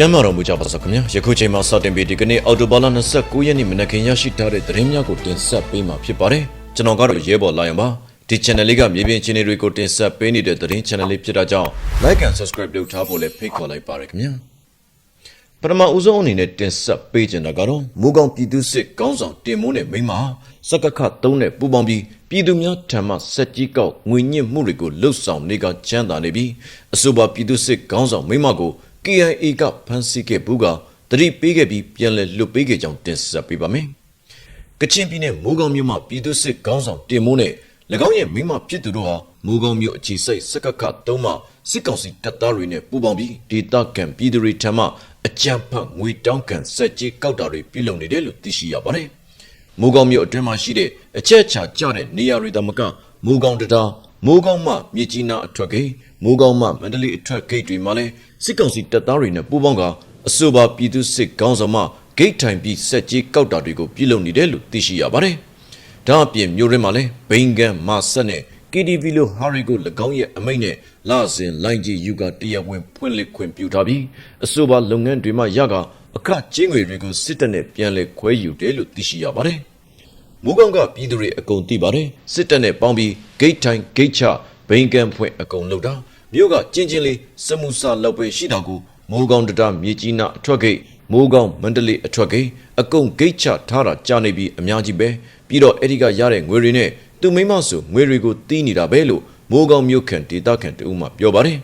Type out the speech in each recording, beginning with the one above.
ကျမ်းမာတော်မူကြပါစို့ခင်ဗျာယခုချိန်မှာစတင်ပြီးဒီကနေ့အော်တိုဘာလ29ရက်နေ့မနက်ခင်းရရှိထားတဲ့သတင်းများကိုတင်ဆက်ပေးမှာဖြစ်ပါတယ်ကျွန်တော်ကတော့ရဲဘော်လာရင်ပါဒီ channel လေးကမြေပြင်အခြေအနေတွေကိုတင်ဆက်ပေးနေတဲ့သတင်း channel လေးဖြစ်တာကြောင့် like and subscribe လုပ်ထားဖို့လည်းဖိတ်ခေါ်လိုက်ပါရခင်ဗျာပထမဦးဆုံးအနေနဲ့တင်ဆက်ပေးကြတာကတော့မူကောင်ပြည်သူစစ်ကောင်းဆောင်တင်မိုးနဲ့မိန်းမစကခသုံးနဲ့ပူပေါင်းပြီးပြည်သူများထံမှစက်ကြီးကောက်ငွေညစ်မှုတွေကိုလှုပ်ဆောင်နေကချမ်းသာနေပြီးအဆိုပါပြည်သူစစ်ကောင်းဆောင်မိန်းမကို KIA ကဖမ်းဆီးခဲ့ဘူးကတတိပေးခဲ့ပြီးပြန်လည်လွတ်ပေးခဲ့ကြောင်းတင်ဆက်ပေးပါမယ်။ကချင်ပြည်နယ်မိုးကောင်းမြို့မှာပြည်သူစစ်ကောင်းဆောင်တင်မိုးနဲ့၎င်းရဲ့မိန်းမဖြစ်သူတို့ဟာမိုးကောင်းမြို့အခြေစိုက်စကခသုံးမှစစ်ကောင်စီတပ်သားတွေနဲ့ပူးပေါင်းပြီးဒေသခံပြည်သူတွေထံမှအကြမ်းဖက်ငွေတောင်းခံစက်ကြီးကောက်တာတွေပြုလုပ်နေတယ်လို့သိရှိရပါတယ်။မိုးကောင်းမြို့အတွင်းမှာရှိတဲ့အချက်အချာကျတဲ့နေရာတွေတမကမိုးကောင်းတတာ မိုးကောင်းမှမြေကြီးနာအထွက်ကမိုးကောင်းမှမန္တလေးအထွက်ကဂိတ်တွေမှာလည်းစစ်ကောင်စီတပ်သားတွေနဲ့ပူးပေါင်းကအဆိုပါပြည်သူစစ်ကောင်းဆောင်မှဂိတ်ထိုင်ပြီးစက်ကြီးကောက်တာတွေကိုပြုလုပ်နေတယ်လို့သိရှိရပါတယ်။ဒါအပြင်မြို့ရင်းမှာလည်းဘိန်ကန်မဆက်နဲ့ KTV လို့ဟာရီကို၎င်းရဲ့အမိန့်နဲ့လာစဉ်လိုင်းကြီးယူကတရားဝင်ဖွင့်လှစ်ခွင့်ပြုထားပြီးအဆိုပါလုပ်ငန်းတွေမှာရကအခကျင်းငွေတွေကိုစစ်တပ်နဲ့ပြန်လည်ခွဲယူတယ်လို့သိရှိရပါတယ်။ မူကောင်ကပြည်သူတွေအကုန်သိပါတယ်စစ်တပ်နဲ့ပေါင်းပြီးဂိတ်ထိုင်ဂိတ်ချဘိန်ကန်ဖွင့်အကုန်လုပ်တာမြို့ကကျင်းချင်းလေးစမှုစာလောက်ပဲရှိတာကိုမူကောင်တတာမြေကြီးနာအထွက်ဂိတ်မူကောင်မန္တလေးအထွက်ဂိတ်အကုန်ဂိတ်ချထားတာကြာနေပြီးအများကြီးပဲပြီးတော့အဲ့ဒီကရတဲ့ငွေတွေနဲ့သူမိမဆိုငွေတွေကိုတီးနေတာပဲလို့မူကောင်မြို့ခံဒေတာခံတူမှပြောပါတယ်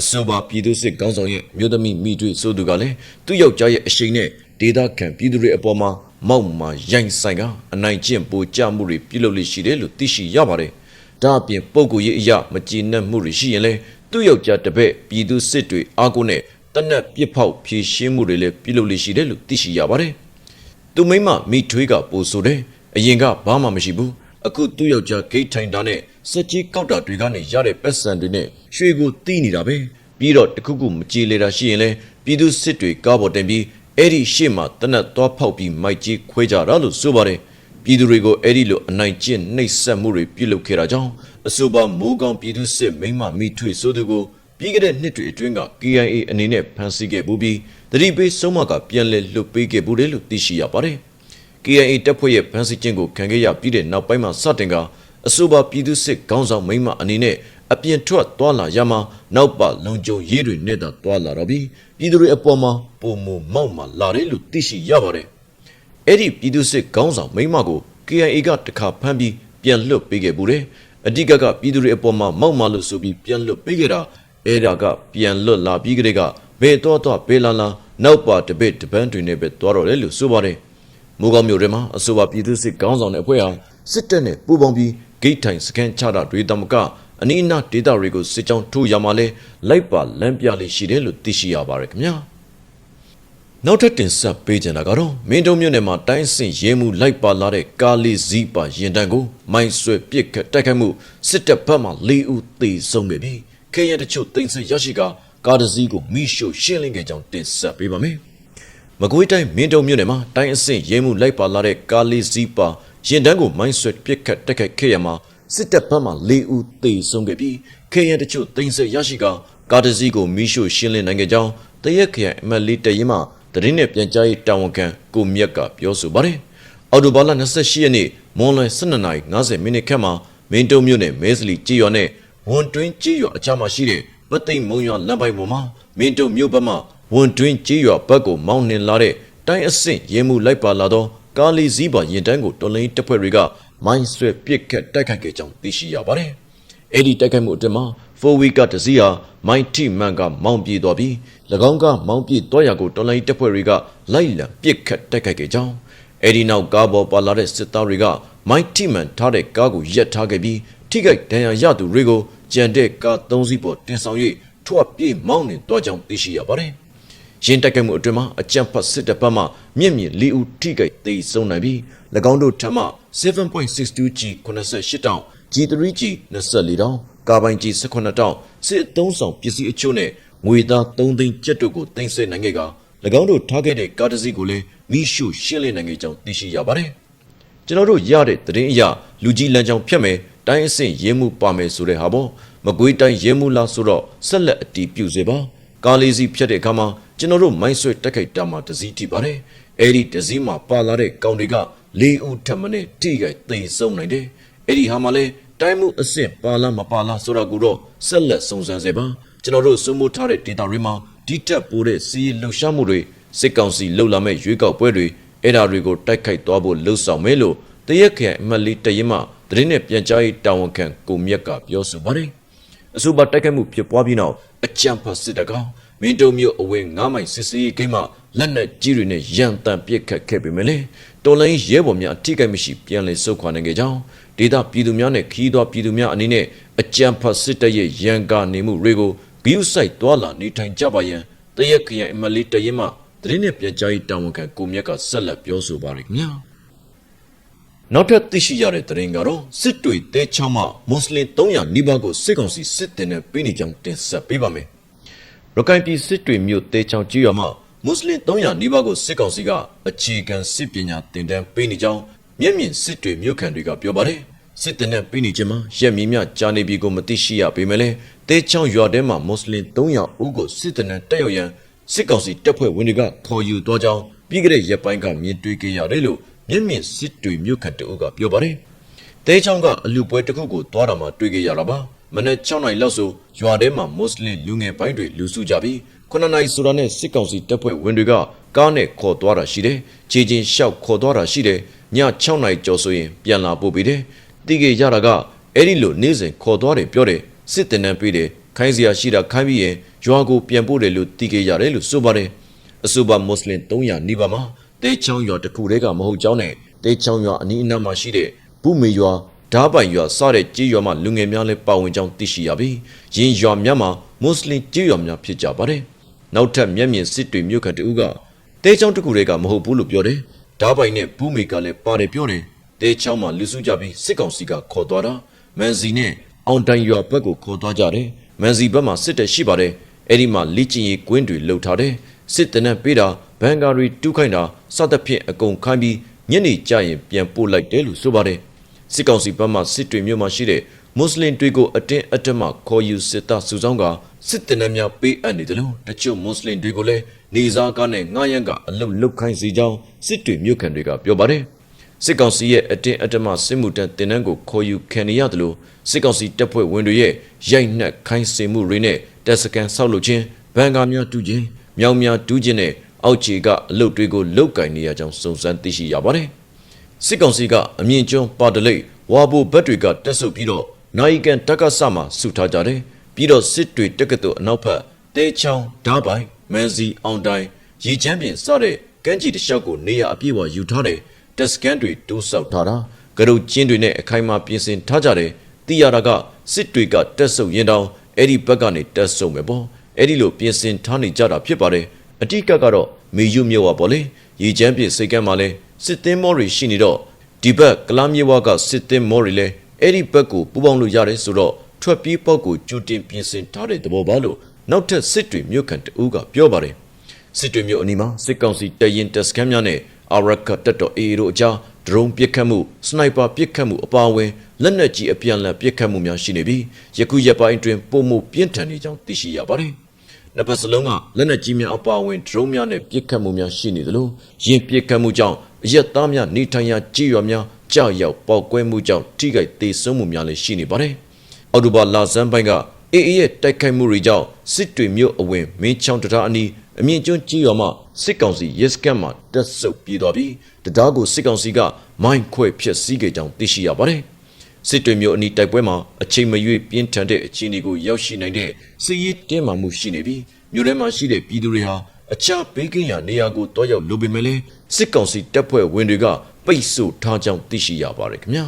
အဆိုပါပြည်သူစစ်ကောင်းဆောင်ရဲ့မြို့သမီးမိတွေ့ဆိုသူကလည်းသူ့ယောက်ျားရဲ့အရှိန်နဲ့ ဒေတာခံပြည်သူတွေအပေါ်မှာမောက်မာရိုင်ဆိုင်ကအနိုင်ကျင့်ပိုကြမှုတွေပြုလုပ်လိရှိတယ်လို့သိရှိရပါတယ်။ဒါအပြင်ပုံကိုရေးအရာမကြည်နပ်မှုတွေရှိရင်လည်းသူ့ယောက်ျားတစ်ပည့်ပြည်သူစစ်တွေအားကိုးနဲ့တနက်ပြစ်ဖောက်ဖြည့်ရှင်းမှုတွေလည်းပြုလုပ်လိရှိတယ်လို့သိရှိရပါတယ်။သူမိမမိထွေးကပိုဆိုတယ်။အရင်ကဘာမှမရှိဘူး။အခုသူ့ယောက်ျားဂိတ်ထိုင်တာနဲ့စက်ကြီးကောက်တာတွေကနေရတဲ့ပက်ဆန်တွေနဲ့ရွှေကိုတီးနေတာပဲပြီးတော့တခုခုမကြည်လေတာရှိရင်လဲပြည်သူစစ်တွေကားပေါ်တင်ပြီး အဲ့ဒီရှေ့မှာတနက်သွားဖောက်ပြီးမိုက်ကြီးခွဲကြတာလို့ဆိုပါတယ်ပြည်သူတွေကိုအဲ့ဒီလိုအနိုင်ကျင့်နှိပ်စက်မှုတွေပြုလုပ်ခဲ့တာကြောင့်အဆိုပါမိုးကောင်ပြည်သူစစ်မိမ့်မမိထွေဆိုသူကိုပြီးခဲ့တဲ့နှစ်တွေအတွင်းက KIA အနေနဲ့ဖမ်းဆီးခဲ့မှုပြီးတတိပေးဆုံးမကပြန်လည်လွတ်ပေးခဲ့မှုတယ်လို့သိရှိရပါတယ် KIA တပ်ဖွဲ့ရဲ့ဖမ်းဆီးခြင်းကိုခံခဲ့ရပြီးတဲ့နောက်ပိုင်းမှာစတင်ကအဆိုပါပြည်သူစစ်ခေါင်းဆောင်မိမ့်မအနေနဲ့ အပြင်ထွက်သွားလာရမှာနောက်ပါလုံခြုံရေးတွေနဲ့သာသွားလာတော့ပြီးပြည်သူတွေအပေါ်မှာပုံမမောက်မှလာတယ်လို့သိရှိရပါတယ်။အဲ့ဒီပြည်သူစစ်ခေါင်းဆောင်မိမ့်မကို KIA ကတခါဖမ်းပြီးပြန်လွတ်ပေးခဲ့ဘူးတယ်။အဓိကကပြည်သူတွေအပေါ်မှာမောက်မှလို့ဆိုပြီးပြန်လွတ်ပေးခဲ့တာအဲ့ဒါကပြန်လွတ်လာပြီးကလေးကဘယ်တော့တော့ဘေးလာလာနောက်ပါတပည့်တပန်းတွေနဲ့ပဲသွားတော့တယ်လို့ဆိုပါတယ်။မိုးကောင်းမြို့ထဲမှာအဆိုပါပြည်သူစစ်ခေါင်းဆောင်တဲ့အဖွဲ့ဟာစစ်တပ်နဲ့ပူးပေါင်းပြီးဂိတ်ထိုင်စကန်ချတာတွေတမက အနီးအနားဒေသတွေကိုစစ်ကြောင်းထိုးရမှာလဲလိုက်ပါလမ်းပြလေးရှိတယ်လို့သိရှိရပါတယ်ခင်ဗျာနောက်ထပ်တင်ဆက်ပေးကြတာကတော့မင်းတုံမြို့နယ်မှာတိုင်းစင်ရဲမှုလိုက်ပါလာတဲ့ကားလေးစီးပါရင်တန်းကိုမိုင်းဆွဲပစ်ခတ်တိုက်ခိုက်မှုစစ်တပ်ဘက်မှ၄ဦးသေဆုံးခဲ့ပြီးခေရတချို့တင်ဆက်ရရှိကကားတစ်စီးကိုမိရှို့ရှင်းလင်းခဲ့ကြောင်းတင်ဆက်ပေးပါမယ်မကွေးတိုင်းမင်းတုံမြို့နယ်မှာတိုင်းအဆင့်ရဲမှုလိုက်ပါလာတဲ့ကားလေးစီးပါရင်တန်းကိုမိုင်းဆွဲပစ်ခတ်တိုက်ခိုက်ခဲ့ရမှာ စစ်တပ်ဘက်မှ၄ဦးသေဆုံးခဲ့ပြီးခေရန်တချို့တင်ဆက်ရရှိကကားတစ်စီးကိုမိရှို့ရှင်းလင်းနိုင်ခဲ့ကြောင်းတရက်ခရိုင်အမတ်လေးတရင်မှတရင်နဲ့ပြန်ကြားရေးတာဝန်ခံကိုမြက်ကပြောဆိုပါတယ်။အော်တိုဘာလ28ရက်နေ့မွန်လွယ်12:50မိနစ်ခန့်မှာမင်းတုံမြို့နယ်မဲစလီကြေးရွာနဲ့ဝန်တွင်းကြေးရွာအကြားမှာရှိတဲ့ပသိမ်မုံရွာလမ်းပိုင်ပေါ်မှာမင်းတုံမြို့ဘက်မှဝန်တွင်းကြေးရွာဘက်ကိုမောင်းနှင်လာတဲ့တိုင်းအဆင့်ရဲမှုလိုက်ပါလာသောကားလီစည်းပါရင်တန်းကိုတော်လိုင်းတပ်ဖွဲ့တွေက မိုင်းဆွဲပစ်ခတ်တိုက်ခိုက်ခဲ့ကြောင်းသိရှိရပါတယ်။အဲ့ဒီတိုက်ခိုက်မှုအတွင်းမှာ4 week ကတစည်းဟာမိုင်းထိမှန်ကမောင်းပြေးသွားပြီး၎င်းကမောင်းပြေးသွားရာကိုတော်လိုင်းတပ်ဖွဲ့တွေကလိုက်လံပစ်ခတ်တိုက်ခိုက်ခဲ့ကြောင်းအဲ့ဒီနောက်ကားပေါ်ပါလာတဲ့စစ်သားတွေကမိုင်းထိမှန်ထားတဲ့ကားကိုရက်ထားခဲ့ပြီးထိခိုက်ဒဏ်ရာရသူတွေကိုကြံတဲ့ကား၃စီးပေါ်တင်ဆောင်၍ထွက်ပြေးမောင်းနှင်သွားကြောင်းသိရှိရပါတယ်။ ရင်တိုက်ခိုက်မှုအတွင်းမှာအကြံဖတ်စစ်တပ်ဘက်မှမြင့်မြင့်၄ဦးထိခိုက်သေဆုံးနိုင်ပြီး၎င်းတို့ထပ်မ 7.62G 88တောင် G3G 24တောင်ကာပိုင် G 18တောင်စစ်အုံဆောင်ပစ္စည်းအချို့နဲ့ငွေသား3သိန်းကျပ်တို့ကိုတင်ဆက်နိုင်ခဲ့က၎င်းတို့ထားခဲ့တဲ့ကားတစ်စီးကိုလည်းမိရှုရှင်းလင်းနိုင်ခဲ့ကြောင်းသိရှိရပါတယ်။ကျွန်တော်တို့ရတဲ့သတင်းအရလူကြီးလမ်းကြောင်းဖြတ်မယ်တိုင်းအဆင့်ရဲမှုပါမယ်ဆိုတဲ့ဟာပေါ့မကွေးတိုင်းရဲမှုလားဆိုတော့ဆက်လက်အတီးပြုစေပါ ကားလေးစီးဖြတ်တဲ့အခါမှာကျွန်တော်တို့မိုင်းဆွဲတက်ခိုက်တာမှာတစည်းထိပါတယ်အဲ့ဒီတစည်းမှာပါလာတဲ့ကောင်တွေကလေးဦးထပ်မနဲ့ထိခိုက်သိဆုံးနိုင်တယ်အဲ့ဒီဟာမှာလဲတိုင်းမှုအစ်စ်ပါလားမပါလားဆိုတာကိုတော့ဆက်လက်စုံစမ်းစေပါကျွန်တော်တို့စုံမိုးထားတဲ့ဒေတာတွေမှာဒီတက်ပိုးတဲ့စီးလှုပ်ရှားမှုတွေစစ်ကောင်စီလှုပ်လာမဲ့ရွေးကောက်ပွဲတွေအဲ့ဓာတွေကိုတိုက်ခိုက်သွားဖို့လှုံ့ဆော်မယ်လို့တရက်ခန့်အမတ်လေးတရင်မှသတင်းနဲ့ပြန်ကြားရေးတာဝန်ခံကိုမြတ်ကပြောဆိုပါတယ်အဆိုပါတိုက်ခိုက်မှုဖြစ်ပွားပြီးနောက် အကြံဖတ်စစ်တကောင်မင်းတုံမျိုးအဝင်း9မိုင်စစ်စီးကိန်းမှာလက်နက်ကြီးတွေနဲ့ရန်တန်ပစ်ခတ်ခဲ့ပေမဲ့လေတော်လိုင်းရဲဘော်များအထိကိမရှိပြန်လည်ဆုတ်ခွာနိုင်ခဲ့ကြောင်းဒေသပြည်သူများနဲ့ခီးသွွားပြည်သူများအနေနဲ့အကြံဖတ်စစ်တပ်ရဲ့ရန်ကာနေမှုတွေကိုဂိူးဆိုင်သွားလာနေထိုင်ကြပါရန်တရက်ခရိုင်အမတ်လေးတရင်မှသတင်းနဲ့ပြန်ကြားရေးတာဝန်ခံကိုမြတ်ကဆက်လက်ပြောဆိုပါရခင်ဗျာ နောက်ထပ်သိရှိရတဲ့သတင်းကတော့စစ်တွေတဲချောင်းမှမွတ်စလင်300နီးပါးကိုစစ်ကောင်စီစစ်တင်နဲ့ပေးနေကြောင်းတင်ဆက်ပေးပါမယ်ရခိုင်ပြည်စစ်တွေမြို့တဲချောင်းကြီးရွာမှာမွတ်စလင်300နီးပါးကိုစစ်ကောင်စီကအခြေခံစစ်ပညာသင်တန်းပေးနေကြောင်းမျက်မြင်စစ်တွေမြို့ခံတွေကပြောပါတယ်စစ်တပ်နဲ့ပြည်နေခြင်းမှာရက်မီမြကြာနေပြီကိုမသိရှိရပေမဲ့လည်းတဲချောင်းရွာထဲမှာမွတ်စလင်300ဦးကိုစစ်တပ်နဲ့တက်ရောက်ရန်စစ်ကောင်စီတပ်ဖွဲ့ဝင်တွေကခေါ်ယူသွားကြောင်းပြီးခဲ့တဲ့ရက်ပိုင်းကမြင်တွေ့ခဲ့ရတယ်လို့ မျက်မြင်စစ်တွေမြို့ခံတအုပ်ကပြောပါတယ်တဲချောင်းကအလူပွဲတစ်ခုကိုသွားတာမှတွေ့ခဲ့ရတာပါမနေ့6နိုင်လောက်ဆိုရွာထဲမှာမွတ်စလင်လူငယ်ပိုင်းတွေလူစုကြပြီး9နိုင်ဆိုတာနဲ့စစ်ကောင်စီတပ်ဖွဲ့ဝင်တွေကကားနဲ့ခေါ်သွားတာရှိတယ်ခြေချင်းလျှောက်ခေါ်သွားတာရှိတယ်ည6နိုင်ကျော်ဆိုရင်ပြန်လာပို့ပြီးတယ်တိကေရတာကအဲ့ဒီလိုနေ့စဉ်ခေါ်သွားတယ်ပြောတယ်စစ်တင်နှံပေးတယ်ခိုင်းစရာရှိတာခိုင်းပြီးရင်ရွာကိုပြန်ပို့တယ်လို့တိကေရတယ်လို့ဆိုပါတယ်အဆိုပါမွတ်စလင်300နီးပါးမှာ တေးချောင်းရွာတစ်ခုတည်းကမဟုတ်ကြောင်းနဲ့တေးချောင်းရွာအနီးအနားမှာရှိတဲ့ဘူမေရွာဓားပိုင်ရွာစတဲ့ကြေးရွာမှာလူငယ်များလည်းပါဝင်ကြောင်းသိရှိရပြီးရင်းရွာများမှာမွတ်စလင်ကြေးရွာများဖြစ်ကြပါတယ်နောက်ထပ်မျက်မြင်စစ်တွေမြို့ခံတဦးကတေးချောင်းတစ်ခုတည်းကမဟုတ်ဘူးလို့ပြောတယ်ဓားပိုင်နဲ့ဘူမေကလည်းပါတယ်ပြောတယ်တေးချောင်းမှာလူစုကြပြီးစစ်ကောင်စီကခေါ်သွားတာမန်စီနဲ့အောင်တိုင်ရွာဘက်ကိုခေါ်သွားကြတယ်မန်စီဘက်မှာစစ်တပ်ရှိပါတယ်အဲ့ဒီမှာလိကျင်ရီကွင်းတွေလှုပ်ထားတယ် စစ်တနက်ပေးတာဘန်ကာရီတူးခိုင်းတာစသဖြင့်အကုန်ခိုင်းပြီးညနေကျရင်ပြန်ပို့လိုက်တယ်လို့ဆိုပါတယ်စစ်ကောင်စီဘက်မှစစ်တွေမြို့မှာရှိတဲ့မွတ်စလင်တွေကိုအတင်းအဓမ္မခေါ်ယူစစ်သားစုဆောင်ကစစ်တနက်များပေးအပ်နေတယ်လို့တချို့မွတ်စလင်တွေကိုလည်းနေစားကားနဲ့ငှားရမ်းကအလုတ်လုတ်ခိုင်းစီကြောင်းစစ်တွေမြို့ခံတွေကပြောပါတယ်စစ်ကောင်စီရဲ့အတင်းအဓမ္မစစ်မှုတန်းတင်နန်းကိုခေါ်ယူခံရရတယ်လို့စစ်ကောင်စီတပ်ဖွဲ့ဝင်တွေရဲ့ရိုက်နှက်ခိုင်းစေမှုတွေနဲ့တပ်စကန်ဆောက်လုပ်ခြင်းဗန်ကာများတူးခြင်း မြောင်များတူးခြင်းနဲ့အောက်ခြေကအလုတ်တွေကိုလုတ်ကင်နေရကြောင်းစုံစမ်းသိရှိရပါတယ်စစ်ကောင်စီကအမြင့်ကျွန်းပါတလိပ်ဝါဘိုဘက်တွေကတက်ဆုပ်ပြီးတော့နိုင်ကန်တက္ကဆမှာစုထားကြတယ်ပြီးတော့စစ်တွေတက္ကသိုလ်အနောက်ဘက်တဲချောင်းဓားပိုင်မန်စီအောင်တိုင်ရေချမ်းပြင်စတဲ့ကမ်းခြေတစ်လျှောက်ကိုနေရအပြည့်အဝယူထားတယ်တက်စကန်တွေတိုးဆောက်ထားတာကရုတ်ချင်းတွေနဲ့အခိုင်အမာပြင်ဆင်ထားကြတယ်တီရတာကစစ်တွေကတက်ဆုပ်ရင်တောင်အဲ့ဒီဘက်ကနေတက်ဆုပ်မယ်ပေါ့ အဲ့ဒီလိုပြင်ဆင်ထားနေကြတာဖြစ်ပါတယ်အတိကကတော့မေယုမြဝပေါ့လေရေချမ်းပြင်စိတ်ကမ်းမှာလဲစစ်သင်းမောတွေရှိနေတော့ဒီဘက်ကလာမြေဝကစစ်သင်းမောတွေလဲအဲ့ဒီဘက်ကိုပူပေါင်းလို့ရတယ်ဆိုတော့ထွက်ပြေးပေါက်ကိုကြိုတင်ပြင်ဆင်ထားတဲ့သဘောပါလို့နောက်ထပ်စစ်တွေမြို့ခံတဦးကပြောပါတယ်စစ်တွေမြို့အနီးမှာစစ်ကောင်စီတရင်တက်စခန်းများနဲ့အာရကတက်တော်အေတို့အကြားဒရုန်းပစ်ခတ်မှုစနိုက်ပါပစ်ခတ်မှုအပါအဝင်လက်နက်ကြီးအပြန်အလှန်ပစ်ခတ်မှုများရှိနေပြီးယခုရက်ပိုင်းအတွင်းပုံမှုပြင်းထန်နေကြောင်းသိရှိရပါတယ်။ နှစ်ဖက်စလုံးကလက်နက်ကြီးများအပါအဝင်ဒရုန်းများနဲ့ပစ်ခတ်မှုများရှိနေသလိုရင်ပစ်ခတ်မှုကြောင့်အရက်သားများနေထိုင်ရာကြေးရွာများကြောက်ရောက်ပေါက်ကွဲမှုကြောင့်ထိခိုက်ဒေဆုံးမှုများလည်းရှိနေပါတယ်။အော်တိုဘာလာဇန်ပိုင်းကအေအေရဲ့တိုက်ခိုက်မှုတွေကြောင့်စစ်တွေမြို့အဝင်မင်းချောင်းတံတားအနီးအမြင့်ကျွန်းကြီးရွာမှာစစ်ကောင်စီရဲစခန်းမှာတက်ဆုပ်ပြေးသွားပြီးတရားကိုစစ်ကောင်စီကမိုင်းခွဲဖျက်ဆီးခဲ့ကြောင်းသိရှိရပါတယ်။ စစ်တွေမျိုးအနီးတိုက်ပွဲမှာအချိန်မရွေးပြင်းထန်တဲ့အခြေအနေကိုရောက်ရှိနိုင်တဲ့စစ်ရေးတင်းမာမှုရှိနေပြီးမြို့ထဲမှာရှိတဲ့ပြည်သူတွေဟာအခြားဘေးကင်းရာနေရာကိုတောရောက်လိုပေမဲ့လည်းစစ်ကောင်စီတပ်ဖွဲ့ဝင်တွေကပိတ်ဆို့ထားကြောင်းသိရှိရပါတယ်ခင်ဗျာ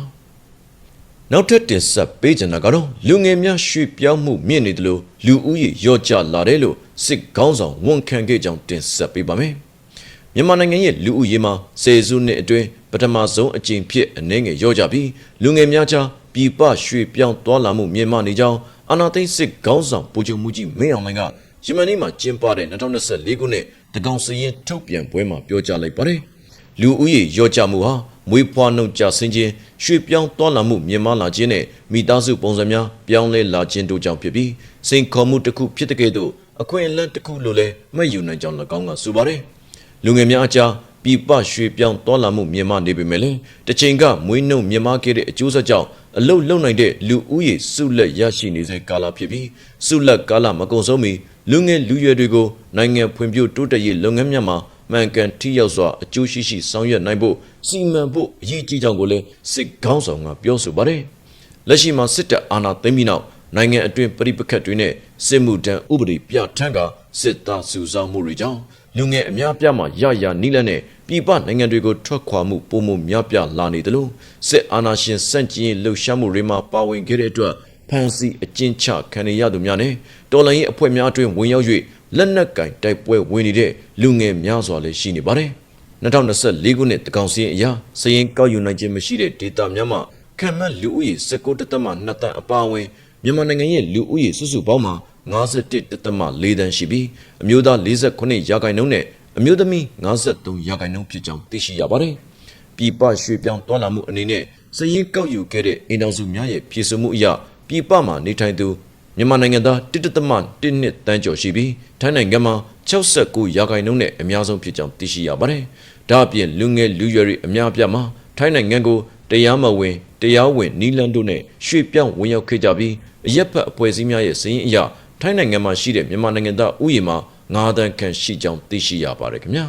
။နောက်ထပ်တင်ဆက်ပေးချင်တာကတော့လူငယ်များရွှေ့ပြောင်းမှုမြင့်နေတယ်လို့လူဦးရေရော့ကျလာတယ်လို့စစ်ကောင်းဆောင်ဝန်ခံခဲ့ကြောင်းတင်ဆက်ပေးပါမယ်။မြန်မာနိုင်ငံရဲ့လူဦးရေမှာဆယ်စုနှစ်အတွင်းပ ထမဆုံးအကြိမ်ဖြစ်အနေငယ်ရော့ကြပြီးလူငယ်များကြားပြည်ပရွှေ့ပြောင်းသွားလာမှုမြင့်မားနေကြောင်းအာနာသိန်းစစ်ကောင်းဆောင်ပူဂျုံမှုကြီးမင်းအောင်လှိုင်ကယမန်နေ့မှာကျင်းပတဲ့2024ခုနှစ်တကောင်စရင်ထုတ်ပြန်ပွဲမှာပြောကြားလိုက်ပါတယ်။လူဦးရေရော့ကျမှုဟာမွေးဖွားနှုတ်ကြဆင်းခြင်းရွှေ့ပြောင်းသွားလာမှုမြင့်မားလာခြင်းနဲ့မိသားစုပုံစံများပြောင်းလဲလာခြင်းတို့ကြောင့်ဖြစ်ပြီးစိန်ခေါ်မှုတစ်ခုဖြစ်တဲ့ကဲ့သို့အခွင့်အလမ်းတစ်ခုလို့လည်းမှတ်ယူနိုင်ကြောင်း၎င်းကဆိုပါတယ်။လူငယ်များအကြား ပြည်ပရွှေပြောင်းတော်လာမှုမြင်မနေပေမဲ့လည်းတစ်ချိန်ကမွေးနှုတ်မြင်မခဲ့တဲ့အကျိုးဆက်ကြောင့်အလုတ်လုံနိုင်တဲ့လူဦးရေစုလက်ရရှိနေစေကာလဖြစ်ပြီးစုလက်ကာလမကုံဆုံးမီလူငယ်လူရွယ်တွေကိုနိုင်ငံဖွံ့ဖြိုးတိုးတက်ရေးလုပ်ငန်းများမှာမှန်ကန်ထိရောက်စွာအကျိုးရှိရှိဆောင်ရွက်နိုင်ဖို့စီမံဖို့အရေးကြီးကြောင်းကိုလည်းစစ်ကောင်းဆောင်ကပြောဆိုပါတယ်။လက်ရှိမှာစစ်တပ်အာဏာသိမ်းပြီးနောက် နိုင်ငံအတွင်းပြည်ပခတ်တွေနဲ့စစ်မှုထမ်းဥပဒေပြဋ္ဌာန်းကစစ်သားစုဆောင်မှုတွေကြောင့်လူငယ်အများပြားမှာရရနီးလန်းနဲ့ပြည်ပနိုင်ငံတွေကိုထွက်ခွာမှုပုံမှုများပြားလာနေတယ်လို့စစ်အာဏာရှင်စန့်ကျင်ရေးလှုပ်ရှားမှုတွေမှာပါဝင်ခဲ့တဲ့အတွက်ဖန်စီအကျဉ်းချခံရသူများနဲ့တော်လှန်ရေးအဖွဲ့များအတွင်းဝင်ရောက်၍လက်နက်ကင်တိုက်ပွဲဝင်နေတဲ့လူငယ်များစွာလည်းရှိနေပါတယ်။2024ခုနှစ်တကောင်စီရင်အရာစရင်ကောက်ယူနိုင်ခြင်းမရှိတဲ့ဒေတာများမှာခံမှတ်လူဦးရေ19တသမ2တန်းအပါအဝင် မြန်မာနိုင်ငံရဲ့လူဦးရေစုစုပေါင်းမှာ51တသမ4တန်းရှိပြီးအမျိုးသား48ရာခိုင်နှုန်းနဲ့အမျိုးသမီး53ရာခိုင်နှုန်းဖြစ်ကြောင်းသိရှိရပါတယ်။ပြည်ပရွှေ့ပြောင်းတွန်းလာမှုအနေနဲ့စည်ရင်ကောက်ယူခဲ့တဲ့အိမ်တော်စုများရဲ့ပြည်စုမှုအရပြည်ပမှာနေထိုင်သူမြန်မာနိုင်ငံသား1တမ1နှစ်တန်းကျော်ရှိပြီးထိုင်းနိုင်ငံမှာ69ရာခိုင်နှုန်းနဲ့အများဆုံးဖြစ်ကြောင်းသိရှိရပါတယ်။ဒါအပြင်လူငယ်လူရွယ်တွေအများအပြားမှာထိုင်းနိုင်ငံကို တရားမဝင်တရားဝင်နီလန်တို့နဲ့ရွှေ့ပြောင်းဝင်ရောက်ခဲ့ကြပြီးအရက်ဖက်အဖွဲ့အစည်းများရဲ့စည်ရင်အရထိုင်းနိုင်ငံမှာရှိတဲ့မြန်မာနိုင်ငံသားဥယျာဉ်မှာ9တန်းခန့်ရှိကြောင်းသိရှိရပါတယ်ခင်ဗျာ